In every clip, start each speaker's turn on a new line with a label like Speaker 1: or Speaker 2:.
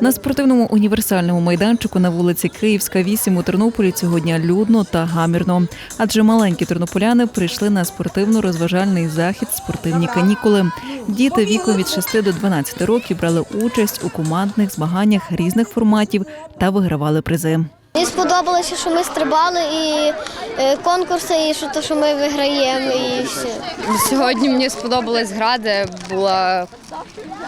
Speaker 1: На спортивному універсальному майданчику на вулиці Київська, 8 у Тернополі цього дня людно та гамірно. Адже маленькі тернополяни прийшли на спортивно-розважальний захід спортивні канікули. Діти віком від 6 до 12 років брали участь у командних змаганнях різних форматів та вигравали призи.
Speaker 2: Мені сподобалося, що ми стрибали і е, конкурси, і що, то, що ми виграємо, і все.
Speaker 3: Сьогодні мені сподобалась гра, де була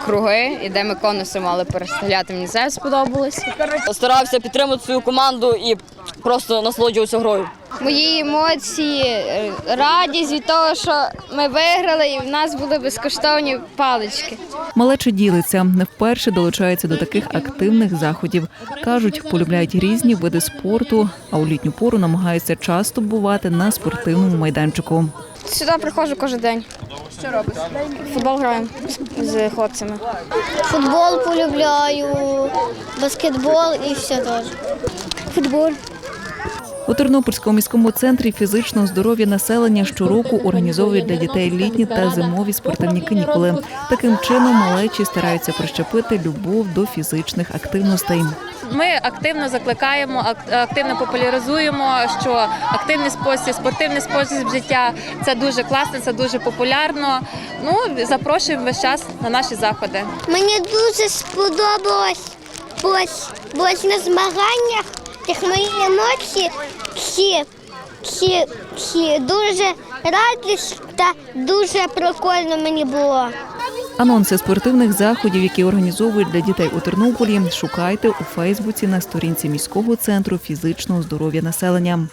Speaker 3: круги, і де ми конуси мали перестріляти. Мені це сподобалось.
Speaker 4: Старався підтримати свою команду і просто насолоджувався грою.
Speaker 3: Мої емоції, е, радість від того, що ми виграли, і в нас були безкоштовні палички.
Speaker 1: Малеча ділиться не вперше долучається до таких активних заходів. кажуть, полюбляють різні види спорту, а у літню пору намагаються часто бувати на спортивному майданчику.
Speaker 3: Сюди приходжу кожен день. Що робиш? Футбол граємо з хлопцями.
Speaker 2: Футбол полюбляю, баскетбол і все теж. Футбол.
Speaker 1: У Тернопільському міському центрі фізичного здоров'я населення щороку організовують для дітей літні та зимові спортивні канікули. Таким чином малечі стараються прищепити любов до фізичних активностей.
Speaker 5: Ми активно закликаємо, активно популяризуємо, що активний спосіб, спортивний спосіб життя це дуже класно, це дуже популярно. Ну запрошуємо весь час на наші заходи.
Speaker 2: Мені дуже сподобалось ось, ось на змаганнях, як мої емоції всі, всі, всі дуже радість та дуже прикольно мені було.
Speaker 1: Анонси спортивних заходів, які організовують для дітей у Тернополі, шукайте у Фейсбуці на сторінці міського центру фізичного здоров'я населення.